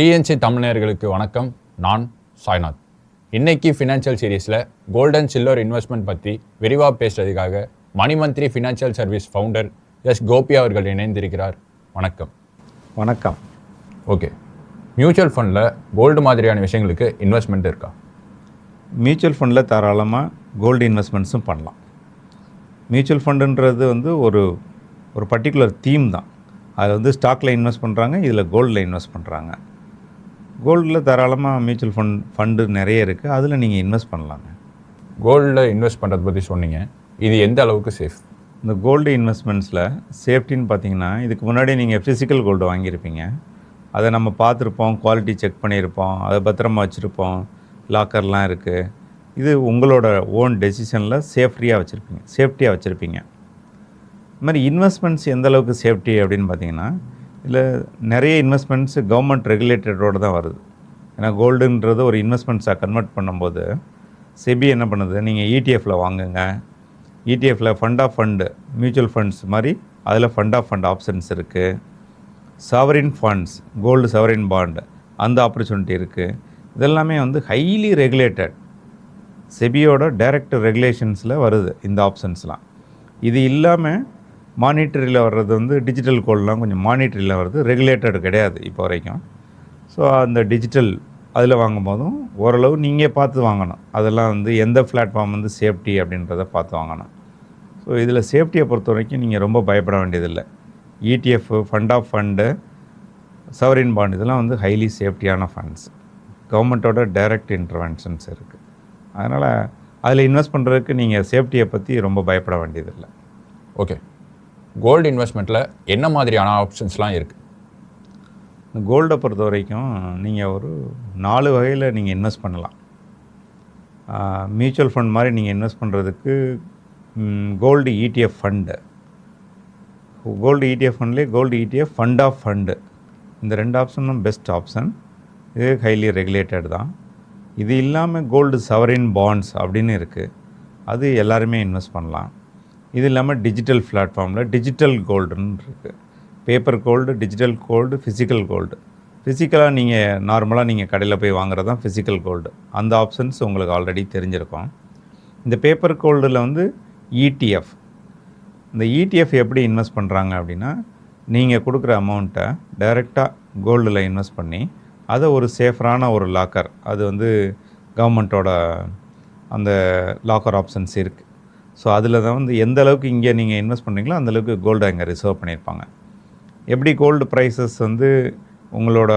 DNC தமிழர்களுக்கு வணக்கம். நான் சாய்நாத். இன்னைக்கு ஃபினான்ஷியல் சீரீஸில் கோல்டன் சில்வர் இன்வெஸ்ட்மெண்ட் பற்றி விரிவாக பேசுறதுக்காக மணிமந்திரி financial service founder S Gopi அவர்கள் இணைந்திருக்கிறார். வணக்கம். வணக்கம். ஓகே. மியூச்சுவல் ஃபண்டில் கோல்டு மாதிரியான விஷயங்களுக்கு இன்வெஸ்ட்மெண்ட் இருக்கா? மியூச்சுவல் ஃபண்டில் தாராளமாக கோல்டு இன்வெஸ்ட்மெண்ட்ஸும் பண்ணலாம். மியூச்சுவல் ஃபண்டுன்றது வந்து ஒரு ஒரு பர்டிகுலர் தீம் தான். அதில் வந்து ஸ்டாக்கில் இன்வெஸ்ட் பண்ணுறாங்க இதில் கோல்டில் இன்வெஸ்ட் பண்ணுறாங்க கோல்டில் தாராளமாக மியூச்சுவல் ஃபண்ட் ஃபண்டு நிறைய இருக்குது அதில் நீங்கள் இன்வெஸ்ட் பண்ணலாங்க. கோல்டில் இன்வெஸ்ட் பண்ணுறதை பற்றி சொன்னீங்க. இது எந்த அளவுக்கு சேஃப் இந்த கோல்டு இன்வெஸ்ட்மெண்ட்ஸில் சேஃப்டின்னு பார்த்தீங்கன்னா இதுக்கு முன்னாடி நீங்கள் ஃபிசிக்கல் கோல்டு வாங்கியிருப்பீங்க. அதை நம்ம பார்த்துருப்போம் குவாலிட்டி செக் பண்ணியிருப்போம் அதை பத்திரமா வச்சுருப்போம் லாக்கர்லாம் இருக்குது இது உங்களோட ஓன் டெசிஷனில் சேஃப்டியாக வச்சுருப்பீங்க சேஃப்டியாக வச்சுருப்பீங்க. இது மாதிரி இன்வெஸ்ட்மெண்ட்ஸ் எந்த அளவுக்கு சேஃப்டி அப்படின்னு பார்த்தீங்கன்னா இல்லை நிறைய இன்வெஸ்ட்மெண்ட்ஸ் கவர்மெண்ட் ரெகுலேட்டடோடு தான் வருது. ஏன்னா கோல்டுன்றது ஒரு இன்வெஸ்ட்மெண்ட்ஸாக கன்வெர்ட் பண்ணும்போது செபி என்ன பண்ணுது? நீங்கள் இடிஎஃப்பில் வாங்குங்க. இடிஎஃப்பில் fund of fund mutual funds மாதிரி அதில் ஃபண்ட் ஆஃப் ஃபண்ட் ஆப்ஷன்ஸ் இருக்குது sovereign funds gold sovereign bond அந்த ஆப்பர்ச்சுனிட்டி இருக்குது இதெல்லாமே வந்து ஹைலி ரெகுலேட்டட் செபியோட டைரக்ட் ரெகுலேஷன்ஸில் வருது இந்த ஆப்ஷன்ஸ்லாம் இது இல்லாமல் மானிட்டரியில் வர்றது வந்து டிஜிட்டல் கோல்டெலாம் கொஞ்சம் மானிட்டரியில் வருது ரெகுலேட்டடு கிடையாது இப்போ வரைக்கும். ஸோ அந்த டிஜிட்டல் அதில் வாங்கும்போதும் ஓரளவு நீங்கள் பார்த்து வாங்கணும். அதெல்லாம் வந்து எந்த பிளாட்ஃபார்ம் வந்து சேஃப்டி அப்படின்றத பார்த்து வாங்கணும். ஸோ இதில் சேஃப்டியை பொறுத்த வரைக்கும் நீங்கள் ரொம்ப பயப்பட வேண்டியதில்லை. ETF fund of fund sovereign bond இதெல்லாம் வந்து ஹைலி சேஃப்டியான ஃபண்ட்ஸ் கவர்மெண்ட்டோட டைரக்ட் இன்டர்வென்ஷன்ஸ் இருக்குது அதனால் அதில் இன்வெஸ்ட் பண்ணுறதுக்கு நீங்கள் சேஃப்டியை பற்றி ரொம்ப பயப்பட வேண்டியதில்லை. ஓகே கோல்டு இன்வெஸ்ட்மெண்ட்டில் என்ன மாதிரியான ஆப்ஷன்ஸ்லாம் இருக்குது கோல்டை பொறுத்த வரைக்கும் நீங்கள் ஒரு நாலு வகையில் நீங்கள் இன்வெஸ்ட் பண்ணலாம். மியூச்சுவல் ஃபண்ட் மாதிரி நீங்கள் இன்வெஸ்ட் பண்ணுறதுக்கு gold ETF fund gold ETF ஃபண்ட்லேயே gold ETF fund of fund இந்த ரெண்டு ஆப்ஷனும் பெஸ்ட் ஆப்ஷன் இது ஹைலி ரெகுலேட்டட் தான். இது இல்லாமல் கோல்டு சவரின் பாண்ட்ஸ் அப்படின்னு இருக்குது அது எல்லாருமே இன்வெஸ்ட் பண்ணலாம். இது இல்லாமல் டிஜிட்டல் பிளாட்ஃபார்மில் டிஜிட்டல் கோல்டுன்னு இருக்குது paper gold digital gold physical gold ஃபிசிக்கலாக நீங்கள் நார்மலாக நீங்கள் கடையில் போய் வாங்குறது தான் ஃபிசிக்கல் கோல்டு அந்த ஆப்ஷன்ஸ் உங்களுக்கு ஆல்ரெடி தெரிஞ்சிருக்கும். இந்த பேப்பர் கோல்டில் வந்து இடிஎஃப் இந்த இடிஎஃப் எப்படி இன்வெஸ்ட் பண்ணுறாங்க அப்படின்னா நீங்கள் கொடுக்குற அமௌண்ட்டை டைரெக்டாக கோல்டில் இன்வெஸ்ட் பண்ணி அதை ஒரு சேஃபரான ஒரு லாக்கர் அது வந்து கவர்மெண்ட்டோட அந்த லாக்கர் ஆப்ஷன்ஸ் இருக்குது ஸோ அதில் தான் வந்து எந்த அளவுக்கு இங்கே நீங்கள் இன்வெஸ்ட் பண்ணுறீங்களோ அந்தளவுக்கு கோல்டு கோல்டை அங்கே ரிசர்வ் பண்ணியிருப்பாங்க. எப்படி கோல்டு ப்ரைஸஸ் வந்து உங்களோட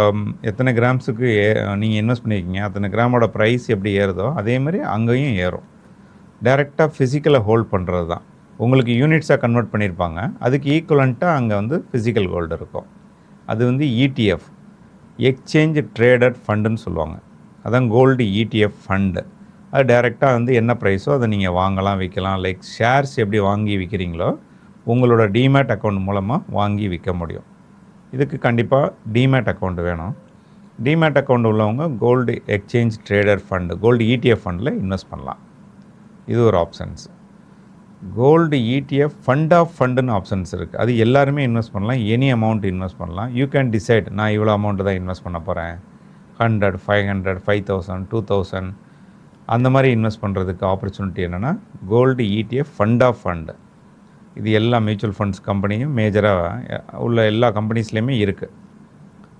எத்தனை கிராம்ஸுக்கு ஏ நீங்கள் இன்வெஸ்ட் பண்ணியிருக்கீங்க அத்தனை கிராமோட ப்ரைஸ் எப்படி ஏறுதோ அதேமாதிரி அங்கேயும் ஏறும். டைரெக்டாக ஃபிசிக்கலை ஹோல்ட் பண்ணுறது தான். உங்களுக்கு யூனிட்ஸாக கன்வெர்ட் பண்ணியிருப்பாங்க. அதுக்கு ஈக்குவலண்ட்டாக அங்கே வந்து ஃபிசிக்கல் கோல்டு இருக்கும். அது வந்து இடிஎஃப் எக்ஸ்சேஞ்ச் ட்ரேடட் ஃபண்டுன்னு சொல்லுவாங்க. அதான் கோல்டு இடிஎஃப் ஃபண்டு அது டைரெக்டாக வந்து என்ன ப்ரைஸோ அதை நீங்கள் வாங்கலாம் விற்கலாம். லைக் ஷேர்ஸ் எப்படி வாங்கி விற்கிறீங்களோ உங்களோட டிமேட் அக்கௌண்ட் மூலமாக வாங்கி விற்க முடியும். இதுக்கு கண்டிப்பாக டிமேட் அக்கௌண்ட் வேணும். டிமேட் அக்கௌண்ட் உள்ளவங்க gold exchange trader fund gold ETF ஃபண்டில் இன்வெஸ்ட் பண்ணலாம். இது ஒரு options gold ETF fund of ஃபண்டுன்னு options இருக்குது அது எல்லாருமே இன்வெஸ்ட் பண்ணலாம். எனி அமௌண்ட் இன்வெஸ்ட் பண்ணலாம். யூ கேன் டிசைட் நான் இவ்வளோ அமௌண்ட்டு தான் இன்வெஸ்ட் பண்ண போகிறேன் hundred five hundred five thousand two thousand அந்த மாதிரி இன்வெஸ்ட் பண்ணுறதுக்கு ஆப்பர்ச்சுனிட்டி என்னென்னா gold ETF fund of fund இது எல்லா மியூச்சுவல் ஃபண்ட்ஸ் கம்பெனியும் மேஜராக உள்ள எல்லா கம்பெனிஸ்லேயுமே இருக்குது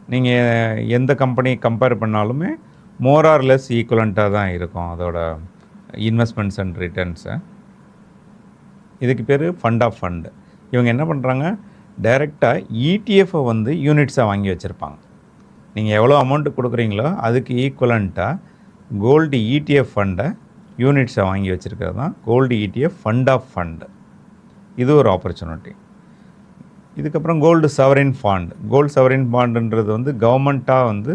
நீங்கள் எந்த கம்பெனி கம்பேர் பண்ணாலுமே மோர் ஆர் லெஸ் ஈக்குவலண்ட்டாக தான் இருக்கும் அதோட இன்வெஸ்ட்மெண்ட்ஸ் அண்ட் ரிட்டர்ன்ஸு இதுக்கு பேர் ஃபண்ட் ஆஃப் ஃபண்டு இவங்க என்ன பண்ணுறாங்க டைரெக்டாக இடிஎஃப்பை வந்து யூனிட்ஸாக வாங்கி வச்சுருப்பாங்க. நீங்கள் எவ்வளோ அமௌண்ட்டு கொடுக்குறீங்களோ அதுக்கு ஈக்குவலண்ட்டாக கோல்டு இடிஎஃப் ஃபண்டை யூனிட்ஸை வாங்கி வச்சுருக்கிறது தான் gold ETF fund of fund இது ஒரு ஆப்பர்ச்சுனிட்டி இதுக்கப்புறம் gold sovereign bond gold sovereign ஃபாண்டுன்றது வந்து கவர்மெண்ட்டாக வந்து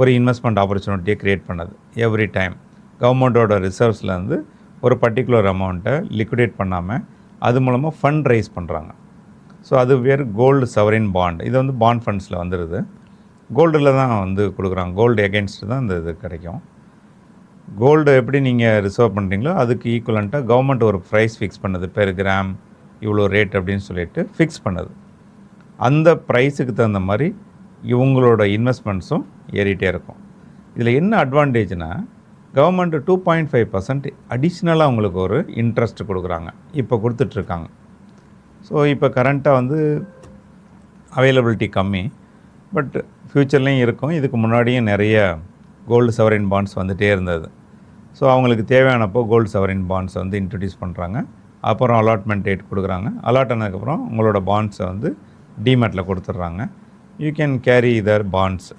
ஒரு இன்வெஸ்ட்மெண்ட் ஆப்பர்ச்சுனிட்டியை க்ரியேட் பண்ணது. எவ்ரி டைம் கவர்மெண்ட்டோட ரிசர்வ்ஸ்லேருந்து ஒரு பர்டிகுலர் அமௌண்ட்டை லிக்விடேட் பண்ணாமல் அது மூலமாக ஃபண்ட் ரைஸ் பண்ணுறாங்க ஸோ அது வேறு கோல்டு சவரின் பாண்ட் இது வந்து பாண்ட் ஃபண்ட்ஸில் வந்துடுது கோல்டில் தான் வந்து கொடுக்குறாங்க. கோல்டு எகென்ஸ்ட் தான் இந்த இது கிடைக்கும். கோல்டு எப்படி நீங்கள் ரிசர்வ் பண்ணுறீங்களோ அதுக்கு ஈக்குவலண்ட்டாக கவர்மெண்ட் ஒரு ப்ரைஸ் ஃபிக்ஸ் பண்ணுது. பெர் கிராம் இவ்வளோ ரேட் அப்படின்னு சொல்லிட்டு ஃபிக்ஸ் பண்ணுது. அந்த ப்ரைஸுக்கு தகுந்த மாதிரி இவங்களோட இன்வெஸ்ட்மெண்ட்ஸும் ஏறிட்டே இருக்கும். இதில் என்ன அட்வான்டேஜ்னால் government two point five percent அடிஷ்னலாக உங்களுக்கு ஒரு இன்ட்ரெஸ்ட் கொடுக்குறாங்க. இப்போ கொடுத்துட்ருக்காங்க. ஸோ இப்போ கரண்ட்டாக வந்து அவைலபிலிட்டி கம்மி பட் ஃப்யூச்சர்லேயும் இருக்கும். இதுக்கு முன்னாடியும் நிறைய கோல்டு சவரின் பாண்ட்ஸ் வந்துகிட்டே இருந்தது. ஸோ அவங்களுக்கு தேவையானப்போ கோல்டு சவரின் பாண்ட்ஸ் வந்து இன்ட்ரடியூஸ் பண்ணுறாங்க அப்புறம் அலாட்மெண்ட் டேட் கொடுக்குறாங்க. அலாட் ஆனதுக்கப்புறம் உங்களோட பாண்ட்ஸை வந்து டிமேட்டில் கொடுத்துட்றாங்க. You can carry either bonds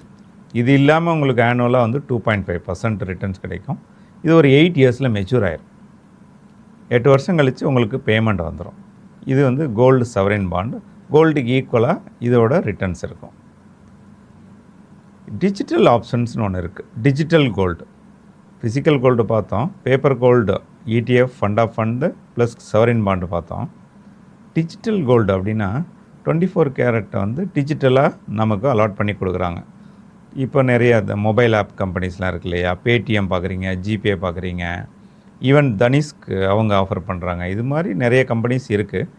இது இல்லாமல் உங்களுக்கு ஆனுவலாக வந்து two point five percent returns கிடைக்கும். இது ஒரு எயிட் இயர்ஸில் மெச்சூர் ஆயிரும். எட்டு வருஷம் கழித்து உங்களுக்கு பேமெண்ட் வந்துடும் இது வந்து கோல்டு சவரின் பாண்டு கோல்டுக்கு ஈக்குவலாக இதோட ரிட்டர்ன்ஸ் இருக்கும். டிஜிட்டல் ஆப்ஷன்ஸ்னு ஒன்று இருக்குது டிஜிட்டல் கோல்டு ஃபிசிக்கல் கோல்டு பார்த்தோம். Paper gold ETF fund of fund plus sovereign bond பார்த்தோம். டிஜிட்டல் கோல்டு அப்படின்னா டுவெண்ட்டி ஃபோர் கேரட்டை வந்து டிஜிட்டலாக நமக்கு அலாட் பண்ணி கொடுக்குறாங்க. இப்போ நிறைய இந்த மொபைல் ஆப் கம்பெனிஸ்லாம் இருக்கு இல்லையா? பேடிஎம் பார்க்குறீங்க ஜிபே பார்க்குறீங்க. ஈவன் தனிஷ்க்கு அவங்க ஆஃபர் பண்ணுறாங்க இது மாதிரி நிறைய கம்பெனிஸ் இருக்குது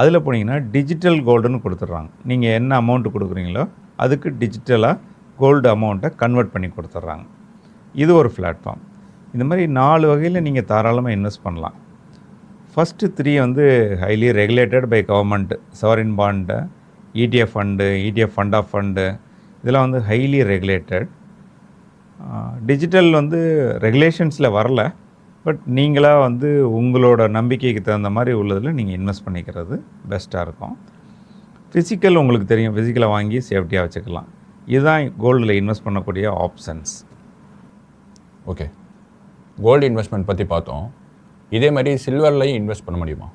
அதில் போனீங்கன்னா டிஜிட்டல் கோல்டுன்னு கொடுத்துட்றாங்க. நீங்கள் என்ன அமௌண்ட்டு கொடுக்குறீங்களோ அதுக்கு டிஜிட்டலாக கோல்டு அமௌண்ட்டை கன்வெர்ட் பண்ணி கொடுத்துட்றாங்க. இது ஒரு பிளாட்ஃபார்ம் இந்த மாதிரி நாலு வகையில் நீங்கள் தாராளமாக இன்வெஸ்ட் பண்ணலாம். ஃபஸ்ட்டு த்ரீ வந்து highly regulated by government sovereign bond ETF fund ETF fund of fund இதெல்லாம் வந்து ஹைலி ரெகுலேட்டட் டிஜிட்டல் வந்து ரெகுலேஷன்ஸில் வரல பட் நீங்களாக வந்து உங்களோட நம்பிக்கைக்கு தகுந்த மாதிரி உள்ளதில் நீங்கள் இன்வெஸ்ட் பண்ணிக்கிறது பெஸ்ட்டாக இருக்கும். ஃபிசிக்கல் உங்களுக்கு தெரியும் ஃபிசிக்கலை வாங்கி சேஃப்டியாக வச்சுக்கலாம். இதுதான் கோல்டில் இன்வெஸ்ட் பண்ணக்கூடிய ஆப்ஷன்ஸ் ஓகே கோல்டு இன்வெஸ்ட்மெண்ட் பற்றி பார்த்தோம். இதே மாதிரி சில்வர்லையும் இன்வெஸ்ட் பண்ண முடியுமா?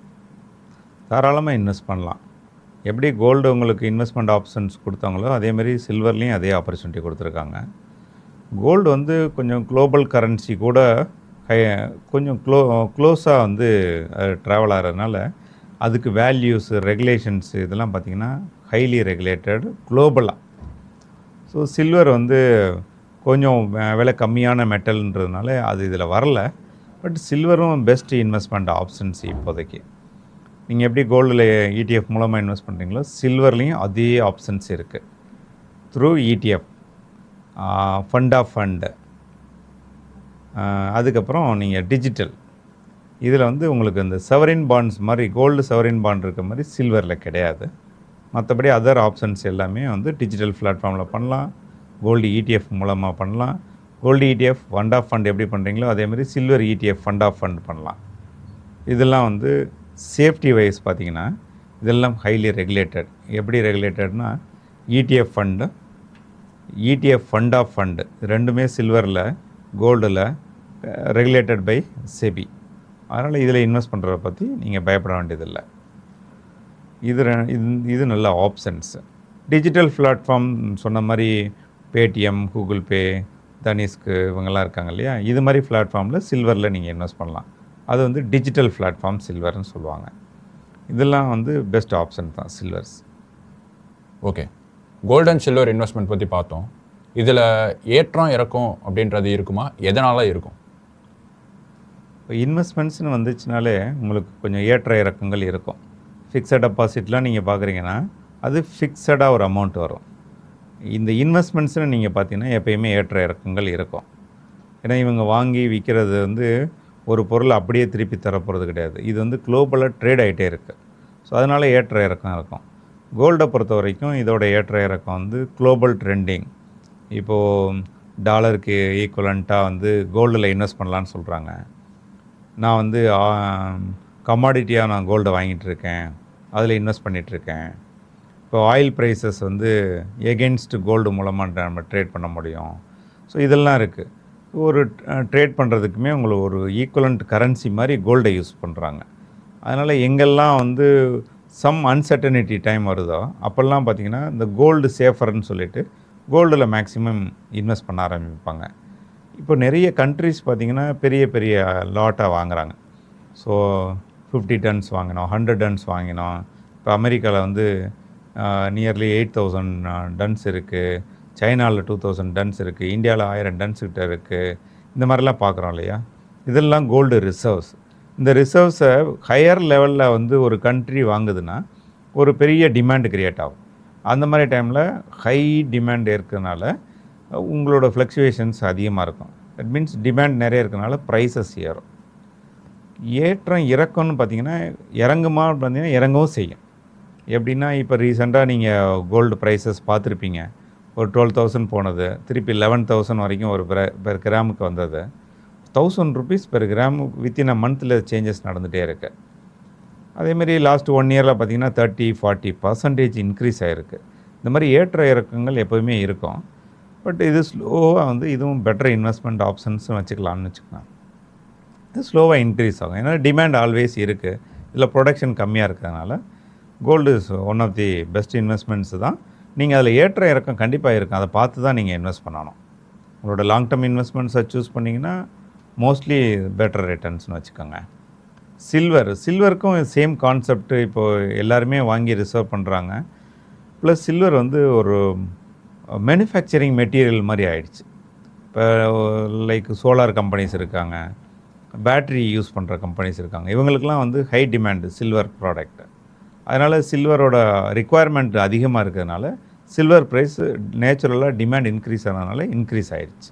தாராளமாக இன்வெஸ்ட் பண்ணலாம். எப்படி கோல்டு உங்களுக்கு இன்வெஸ்ட்மெண்ட் ஆப்ஷன்ஸ் கொடுத்தாங்களோ அதேமாரி சில்வர்லேயும் அதே ஆப்பர்ச்சுனிட்டி கொடுத்துருக்காங்க. கோல்டு வந்து கொஞ்சம் குளோபல் கரன்சி கூட ஹை கொஞ்சம் க்ளோ க்ளோஸாக வந்து ட்ராவல் ஆகிறதுனால அதுக்கு வேல்யூஸ் ரெகுலேஷன்ஸ் இதெல்லாம் பார்த்திங்கன்னா ஹைலி ரெகுலேட்டட் குளோபலாக ஸோ சில்வர் வந்து கொஞ்சம் விலை கம்மியான மெட்டல்ன்றதுனால அது இதில் வரல. பட் சில்வரும் பெஸ்ட் இன்வெஸ்ட்மெண்ட் ஆப்ஷன்ஸ் இப்போதைக்கு. நீங்கள் எப்படி கோல்டில் இடிஎஃப் மூலமாக இன்வெஸ்ட் பண்ணுறீங்களோ சில்வர்லேயும் அதே ஆப்ஷன்ஸ் இருக்குது through ETF fund of fund அதுக்கப்புறம் நீங்கள் டிஜிட்டல் இதில் வந்து உங்களுக்கு இந்த செவரின் பாண்ட்ஸ் மாதிரி கோல்டு செவரின் பாண்ட் இருக்க மாதிரி சில்வரில் கிடையாது. மற்றபடி அதர் ஆப்ஷன்ஸ் எல்லாமே வந்து டிஜிட்டல் பிளாட்ஃபார்மில் பண்ணலாம். கோல்டு இடிஎஃப் மூலமாக பண்ணலாம். Gold ETF fund of fund எப்படி பண்ணுறீங்களோ அதேமாதிரி silver ETF fund of fund பண்ணலாம். இதெல்லாம் வந்து சேஃப்டி வைஸ் பார்த்திங்கன்னா இதெல்லாம் ஹைலி ரெகுலேட்டட் எப்படி ரெகுலேட்டட்னா ETF fund ETF fund of fund ரெண்டுமே சில்வரில் கோல்டில் ரெகுலேட்டட் பை செபி அதனால் இதில் இன்வெஸ்ட் பண்ணுறத பற்றி நீங்கள் பயப்பட வேண்டியதில்லை. இது இது- இது நல்ல ஆப்ஷன்ஸ் டிஜிட்டல் பிளாட்ஃபார்ம் சொன்ன மாதிரி பேடிஎம் கூகுள் பே தனிஷ்க்கு இவங்கெல்லாம் இருக்காங்க இல்லையா? இது மாதிரி பிளாட்ஃபார்மில் சில்வரில் நீங்கள் இன்வெஸ்ட் பண்ணலாம். அது வந்து டிஜிட்டல் பிளாட்ஃபார்ம் சில்வர்னு சொல்லுவாங்க. இதெல்லாம் வந்து பெஸ்ட் ஆப்ஷன் தான் silvers okay gold and silver investment பற்றி பார்த்தோம். இதில் ஏற்றம் இறக்கம் அப்படின்றது இருக்குமா? எதனால இருக்கும்? இப்போ இன்வெஸ்ட்மெண்ட்ஸ்னு வந்துச்சுனாலே உங்களுக்கு கொஞ்சம் ஏற்ற இறக்கங்கள் இருக்கும். ஃபிக்ஸட் டெபாசிட்லாம் நீங்கள் பார்க்குறீங்கன்னா அது ஃபிக்ஸடாக ஒரு அமௌண்ட் வரும். இந்த இன்வெஸ்ட்மெண்ட்ஸ்னு நீங்கள் பார்த்தீங்கன்னா எப்பயுமே ஏற்ற இறக்கங்கள் இருக்கும். ஏன்னா இவங்க வாங்கி விற்கிறது வந்து ஒரு பொருள் அப்படியே திருப்பி தரப்போகிறது கிடையாது. இது வந்து குளோபலாக ட்ரேட் ஆகிட்டே இருக்குது ஸோ அதனால் ஏற்ற இறக்கம் இருக்கும். கோல்டை பொறுத்த வரைக்கும் இதோட ஏற்ற இறக்கம் வந்து குளோபல் ட்ரெண்டிங் இப்போது டாலருக்கு ஈக்குவலண்ட்டாக வந்து கோல்டில் இன்வெஸ்ட் பண்ணலான்னு சொல்கிறாங்க நான் வந்து கமாடிட்டியாக நான் கோல்டை வாங்கிட்டு இருக்கேன் அதில் இன்வெஸ்ட் பண்ணிகிட்ருக்கேன் இப்போ ஆயில் ப்ரைஸஸ் வந்து எகென்ஸ்ட் கோல்டு மூலமாக நம்ம ட்ரேட் பண்ண முடியும். ஸோ இதெல்லாம் இருக்குது ஒரு ட்ரேட் பண்ணுறதுக்குமே உங்களுக்கு ஒரு ஈக்குவலண்ட் கரன்சி மாதிரி கோல்டை யூஸ் பண்ணுறாங்க அதனால் எங்கெல்லாம் வந்து சம் அன்சர்டனிட்டி டைம் வருதோ அப்போல்லாம் பார்த்தீங்கன்னா இந்த கோல்டு சேஃபர்னு சொல்லிட்டு கோல்டில் மேக்ஸிமம் இன்வெஸ்ட் பண்ண ஆரம்பிப்பாங்க. இப்போ நிறைய கண்ட்ரிஸ் பார்த்திங்கன்னா பெரிய பெரிய லாட்டாக வாங்குகிறாங்க ஸோ ஃபிஃப்டி டன்ஸ் வாங்கினோம் ஹண்ட்ரட் டன்ஸ் வாங்கினோம். இப்போ அமெரிக்காவில் வந்து நியர்லி எயிட் தௌசண்ட் டன்ஸ் இருக்குது சைனாவில் டூ தௌசண்ட் டன்ஸ் இருக்குது இந்தியாவில் ஆயிரம் டன்ஸ் கிட்ட இருக்குது இந்த மாதிரிலாம் பார்க்குறோம் இல்லையா? இதெல்லாம் கோல்டு ரிசர்வ்ஸ் இந்த ரிசர்வ்ஸை ஹையர் லெவலில் வந்து ஒரு கண்ட்ரி வாங்குதுன்னா ஒரு பெரிய டிமாண்ட் க்ரியேட் ஆகும். அந்த மாதிரி டைமில் ஹை டிமாண்ட் இருக்கிறதுனால உங்களோட ஃப்ளக்சுவேஷன்ஸ் அதிகமாக இருக்கும். தட் மீன்ஸ் டிமாண்ட் நிறைய இருக்கனால ப்ரைஸஸ் ஏறும். ஏற்றம் இறக்கம்னு பார்த்தீங்கன்னா இறங்குமா பார்த்தீங்கன்னா இறங்கவும் செய்யும். எப்படின்னா இப்போ ரீசெண்டாக நீங்கள் கோல்டு ப்ரைஸஸ் பார்த்துருப்பீங்க. ஒரு டுவெல் தௌசண்ட் போனது திருப்பி லெவன் தௌசண்ட் வரைக்கும் ஒரு பெர் கிராமுக்கு வந்தது. Thousand rupees per gram within a மந்தில் சேஞ்சஸ் நடந்துகிட்டே இருக்கு. அதேமாரி லாஸ்ட் ஒன் இயரில் பார்த்தீங்கன்னா தேர்ட்டி ஃபார்ட்டி பர்சன்டேஜ் இன்க்ரீஸ் ஆகிருக்கு இந்த மாதிரி ஏற்ற இறக்கங்கள் எப்போவுமே இருக்கும். பட் இது ஸ்லோவாக வந்து இதுவும் பெட்டர் இன்வெஸ்ட்மெண்ட் ஆப்ஷன்ஸும் வச்சுக்கலாம்னு வச்சுக்கலாம். இது ஸ்லோவாக இன்க்ரீஸ் ஆகும். ஏன்னா டிமாண்ட் ஆல்வேஸ் இருக்குது இதில் ப்ரொடக்ஷன் கம்மியாக இருக்கிறதுனால gold is one of the best investments தான். நீங்கள் அதில் ஏற்ற இறக்கம் கண்டிப்பாக இருக்கும். அதை பார்த்து தான் நீங்கள் இன்வெஸ்ட் பண்ணணும். உங்களோட லாங் டேர்ம் இன்வெஸ்ட்மெண்ட்ஸை சூஸ் பண்ணிங்கன்னா மோஸ்ட்லி பெட்டர் ரிட்டர்ன்ஸ்னு வச்சுக்கோங்க. சில்வர் சில்வருக்கும் சேம் கான்செப்ட் இப்போது எல்லாருமே வாங்கி ரிசர்வ் பண்ணுறாங்க ப்ளஸ் சில்வர் வந்து ஒரு மேனுஃபேக்சரிங் மெட்டீரியல் மாதிரி ஆயிடுச்சு. இப்போ லைக் சோலார் கம்பெனிஸ் இருக்காங்க. பேட்ரி யூஸ் பண்ணுற கம்பெனிஸ் இருக்காங்க. இவங்களுக்குலாம் வந்து ஹை டிமாண்டு சில்வர் ப்ராடக்ட் அதனால் சில்வரோட ரிக்குவயர்மெண்ட் அதிகமாக இருக்கிறதுனால சில்வர் ப்ரைஸ் நேச்சுரலாக டிமாண்ட் இன்க்ரீஸ் ஆனதுனால இன்க்ரீஸ் ஆயிடுச்சு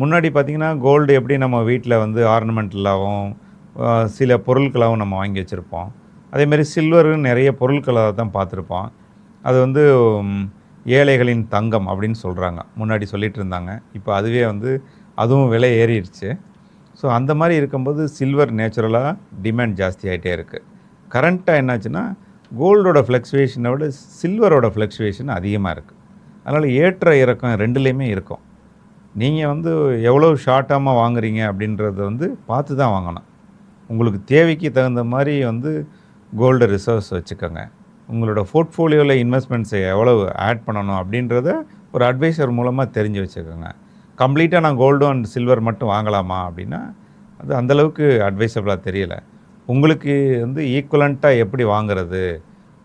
முன்னாடி பார்த்திங்கன்னா கோல்டு எப்படி நம்ம வீட்டில் வந்து ஆர்னமெண்டலாகவும் சில பொருட்களாகவும் நம்ம வாங்கி வச்சுருப்போம். அதேமாரி சில்வரு நிறைய பொருட்களாக தான் பார்த்துருப்போம். அது வந்து ஏழைகளின் தங்கம் அப்படின்னு சொல்கிறாங்க முன்னாடி சொல்லிகிட்டு இருந்தாங்க. இப்போ அதுவே வந்து அதுவும் விலை ஏறிடுச்சு. ஸோ அந்த மாதிரி இருக்கும்போது சில்வர் நேச்சுரலாக டிமாண்ட் ஜாஸ்தி ஆகிட்டே இருக்குது கரண்ட்டாக என்னாச்சுன்னா கோல்டோட ஃப்ளக்சுவேஷனை விட சில்வரோட ஃப்ளக்சுவேஷன் அதிகமாக இருக்குது அதனால் ஏற்ற இறக்கம் ரெண்டுலேயுமே இருக்கும். நீங்கள் வந்து எவ்வளோ ஷார்ட்டாமல் வாங்குறீங்க அப்படின்றத வந்து பார்த்து தான் வாங்கணும். உங்களுக்கு தேவைக்கு தகுந்த மாதிரி வந்து கோல்டு ரிசர்வ்ஸ் வச்சுக்கோங்க. உங்களோட போர்ட்ஃபோலியோவில் இன்வெஸ்ட்மெண்ட்ஸை எவ்வளவு ஆட் பண்ணணும் அப்படின்றத ஒரு அட்வைசர் மூலமாக தெரிஞ்சு வச்சுக்கோங்க. கம்ப்ளீட்டாக நான் கோல்டு அண்ட் சில்வர் மட்டும் வாங்கலாமா அப்படின்னா அது அந்தளவுக்கு அட்வைசபிளாக தெரியல. உங்களுக்கு வந்து ஈக்குவலண்ட்டாக எப்படி வாங்குறது?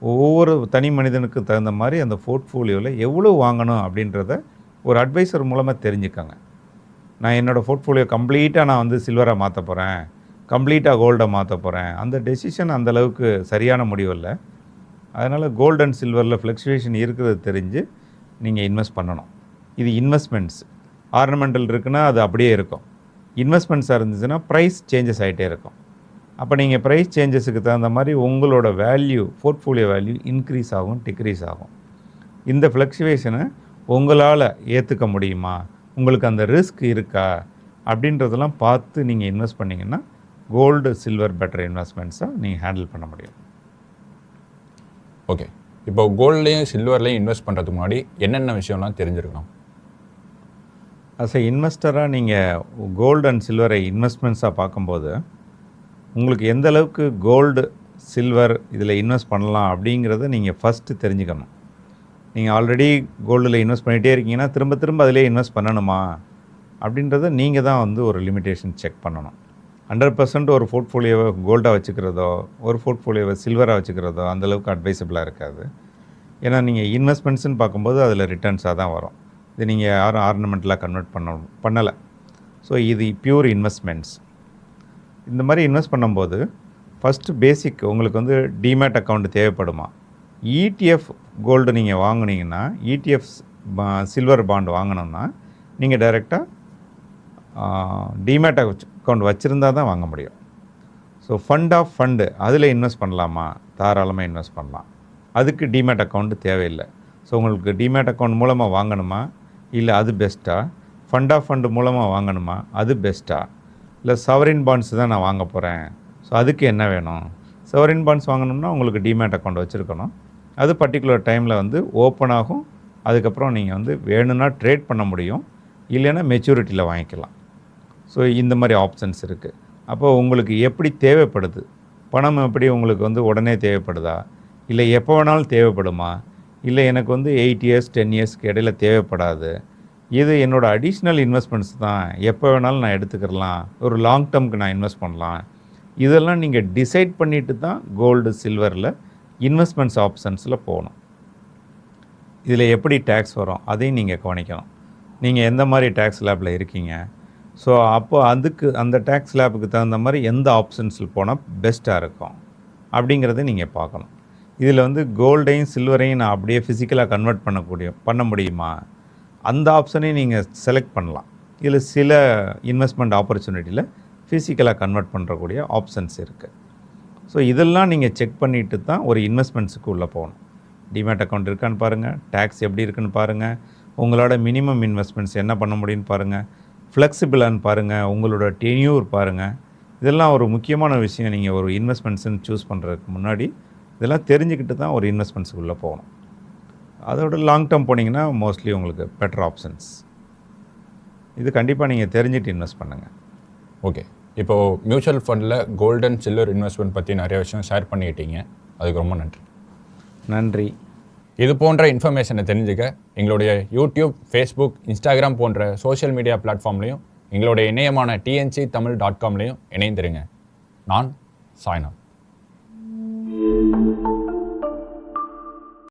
ஒவ்வொரு தனி மனிதனுக்கு தகுந்த மாதிரி அந்த போர்ட்ஃபோலியோவில் எவ்வளோ வாங்கணும் அப்படின்றத ஒரு அட்வைசர் மூலமாக தெரிஞ்சுக்கோங்க. நான் என்னோடய போர்ட்ஃபோலியோ கம்ப்ளீட்டாக நான் வந்து சில்வராக மாற்ற போகிறேன் கம்ப்ளீட்டாக கோல்டை மாற்ற போகிறேன் அந்த டெசிஷன் அந்தளவுக்கு சரியான முடிவு இல்லை. அதனால் கோல்டு அண்ட் சில்வரில் ஃப்ளக்சுவேஷன் இருக்கிறது தெரிஞ்சு நீங்கள் இன்வெஸ்ட் பண்ணணும். இது இன்வெஸ்ட்மெண்ட்ஸ் ஆர்னமெண்டல் இருக்குன்னா அது அப்படியே இருக்கும். இன்வெஸ்ட்மெண்ட்ஸாக இருந்துச்சுன்னா ப்ரைஸ் சேஞ்சஸ் ஆகிட்டே இருக்கும். அப்போ நீங்கள் ப்ரைஸ் சேஞ்சஸுக்கு தகுந்த மாதிரி உங்களோட வேல்யூ போர்ட்ஃபோலியோ வேல்யூ இன்க்ரீஸ் ஆகும் டிக்ரீஸ் ஆகும். இந்த ஃப்ளக்சுவேஷனை உங்களால் ஏற்றுக்க முடியுமா? உங்களுக்கு அந்த ரிஸ்க் இருக்கா? அப்படின்றதெல்லாம் பார்த்து நீங்கள் இன்வெஸ்ட் பண்ணிங்கன்னா கோல்டு சில்வர் பெட்டர் இன்வெஸ்ட்மெண்ட்ஸாக நீங்கள் ஹேண்டில் பண்ண முடியும். ஓகே இப்போ கோல்ட்லேயும் சில்வர்லேயும் இன்வெஸ்ட் பண்ணுறதுக்கு முன்னாடி என்னென்ன விஷயம்லாம் தெரிஞ்சிருக்கணும்? அஸ் எ இன்வெஸ்டராக நீங்கள் கோல்டு அண்ட் சில்வரை இன்வெஸ்ட்மெண்ட்ஸாக பார்க்கும்போது உங்களுக்கு எந்த அளவுக்கு கோல்டு சில்வர் இதில் இன்வெஸ்ட் பண்ணலாம் அப்படிங்கிறத நீங்கள் ஃபஸ்ட்டு தெரிஞ்சுக்கணும். நீங்கள் ஆல்ரெடி கோல்டில் இன்வெஸ்ட் பண்ணிகிட்டே இருக்கீங்கன்னா திரும்ப திரும்ப அதிலே இன்வெஸ்ட் பண்ணணுமா? அப்படின்றத நீங்கள் தான் வந்து ஒரு லிமிட்டேஷன் செக் பண்ணணும். ஹண்ட்ரட் பர்சன்ட் ஒரு போர்ட்ஃபோலியோவை கோல்டாக வச்சுக்கிறதோ ஒரு போர்ட்ஃபோலியோவை சில்வராக வச்சுக்கிறதோ அந்தளவுக்கு அட்வைசபிளாக இருக்காது. ஏன்னா நீங்கள் இன்வெஸ்ட்மெண்ட்ஸ்னு பார்க்கும்போது அதில் ரிட்டர்ன்ஸாக தான் வரும். இது நீங்கள் யாரும் ஆர்னமெண்ட்லாம் கன்வெர்ட் பண்ண பண்ணலை. ஸோ இது பியூர் இன்வெஸ்ட்மெண்ட்ஸ் இந்த மாதிரி இன்வெஸ்ட் பண்ணும்போது ஃபஸ்ட்டு பேசிக் உங்களுக்கு வந்து டிமேட் அக்கௌண்ட் தேவைப்படுமா? இடிஎஃப் கோல்டு நீங்கள் வாங்கினீங்கன்னா இடிஎஃப் சில்வர் பாண்ட் வாங்கினோம்னா நீங்கள் டைரெக்டாக டிமேட் அக்கௌண்ட் வச்சுருந்தா தான் வாங்க முடியும். ஸோ ஃபண்ட் ஆஃப் ஃபண்டு அதில் இன்வெஸ்ட் பண்ணலாமா? தாராளமாக இன்வெஸ்ட் பண்ணலாம். அதுக்கு டிமேட் அக்கௌண்ட் தேவையில்லை. ஸோ உங்களுக்கு டிமேட் அக்கௌண்ட் மூலமாக வாங்கணுமா? இல்லை அது பெஸ்ட்டா ஃபண்ட் ஆஃப் ஃபண்டு மூலமாக வாங்கணுமா? அது பெஸ்ட்டா இல்லை சவரின் பாண்ட்ஸ் தான் நான் வாங்க போகிறேன் ஸோ அதுக்கு என்ன வேணும்? சவரின் பாண்ட்ஸ் வாங்கணும்னா உங்களுக்கு டிமேட் அக்கௌண்ட் வச்சுருக்கணும். அது பர்டிகுலர் டைமில் வந்து ஓப்பன் ஆகும். அதுக்கப்புறம் நீங்கள் வந்து வேணும்னா ட்ரேட் பண்ண முடியும். இல்லைன்னா மெச்சூரிட்டியில் வாங்கிக்கலாம். ஸோ இந்த மாதிரி ஆப்ஷன்ஸ் இருக்குது அப்போ உங்களுக்கு எப்படி தேவைப்படுது? பணம் எப்படி உங்களுக்கு வந்து உடனே தேவைப்படுதா? இல்லை எப்போ வேணாலும் தேவைப்படுமா? இல்லை எனக்கு வந்து எயிட் இயர்ஸ் டென் இயர்ஸ்க்கு இடையில தேவைப்படாது. இது என்னோடய அடிஷ்னல் இன்வெஸ்ட்மெண்ட்ஸ் தான். எப்போ வேணாலும் நான் எடுத்துக்கிறலாம். ஒரு லாங் டேர்முக்கு நான் இன்வெஸ்ட் பண்ணலாம். இதெல்லாம் நீங்கள் டிசைட் பண்ணிட்டு தான் கோல்டு சில்வரில் இன்வெஸ்ட்மெண்ட்ஸ் ஆப்ஷன்ஸில் போகணும். இதில் எப்படி டேக்ஸ் வரும்? அதையும் நீங்கள் கவனிக்கணும். நீங்கள் எந்த மாதிரி டேக்ஸ் லேபில் இருக்கீங்க? ஸோ அப்போ அதுக்கு அந்த டேக்ஸ் லேபுக்கு தகுந்த மாதிரி எந்த ஆப்ஷன்ஸில் போனால் பெஸ்ட்டாக இருக்கும். அப்படிங்கிறத நீங்கள் பார்க்கணும். இதில் வந்து கோல்டையும் சில்வரையும் நான் அப்படியே ஃபிசிக்கலாக கன்வெர்ட் பண்ணக்கூடிய பண்ண முடியுமா? அந்த ஆப்ஷனையும் நீங்கள் செலக்ட் பண்ணலாம். இதில் சில இன்வெஸ்ட்மெண்ட் ஆப்பர்ச்சுனிட்டியில் ஃபிசிக்கலாக கன்வெர்ட் பண்ணுறக்கூடிய ஆப்ஷன்ஸ் இருக்குது ஸோ இதெல்லாம் நீங்கள் செக் பண்ணிட்டு தான் ஒரு இன்வெஸ்ட்மெண்ட்ஸுக்கு உள்ளே போகணும். டிமேட் அக்கௌண்ட் இருக்கான்னு பாருங்கள் டேக்ஸ் எப்படி இருக்குன்னு பாருங்கள் உங்களோட மினிமம் இன்வெஸ்ட்மெண்ட்ஸ் என்ன பண்ண முடியும்னு பாருங்கள் ஃப்ளெக்சிபிளான்னு பாருங்கள் உங்களோட டென்யூர் பாருங்கள் இதெல்லாம் ஒரு முக்கியமான விஷயம். நீங்கள் ஒரு இன்வெஸ்ட்மெண்ட்ஸ்ன்னு சூஸ் பண்ணுறதுக்கு முன்னாடி இதெல்லாம் தெரிஞ்சுக்கிட்டு தான் ஒரு இன்வெஸ்ட்மெண்ட்ஸுக்குள்ளே போகணும். அதோட லாங் டேர்ம் போனீங்கன்னா மோஸ்ட்லி உங்களுக்கு பெட்டர் ஆப்ஷன்ஸ் இது கண்டிப்பாக நீங்கள் தெரிஞ்சுட்டு இன்வெஸ்ட் பண்ணுங்கள் ஓகே இப்போது மியூச்சுவல் ஃபண்டில் கோல்டன் சில்வர் இன்வெஸ்ட்மெண்ட் பற்றி நிறைய விஷயம் ஷேர் பண்ணிக்கிட்டீங்க. அதுக்கு ரொம்ப நன்றி. நன்றி. இது போன்ற இன்ஃபர்மேஷனை தெரிஞ்சுக்க எங்களுடைய யூடியூப் ஃபேஸ்புக் இன்ஸ்டாகிராம் போன்ற சோஷியல் மீடியா பிளாட்ஃபார்ம்லையும் எங்களுடைய இணையமான டிஎன்சி தமிழ் டாட் காம்லையும் இணைந்திருங்க. நான் சாய்நாத்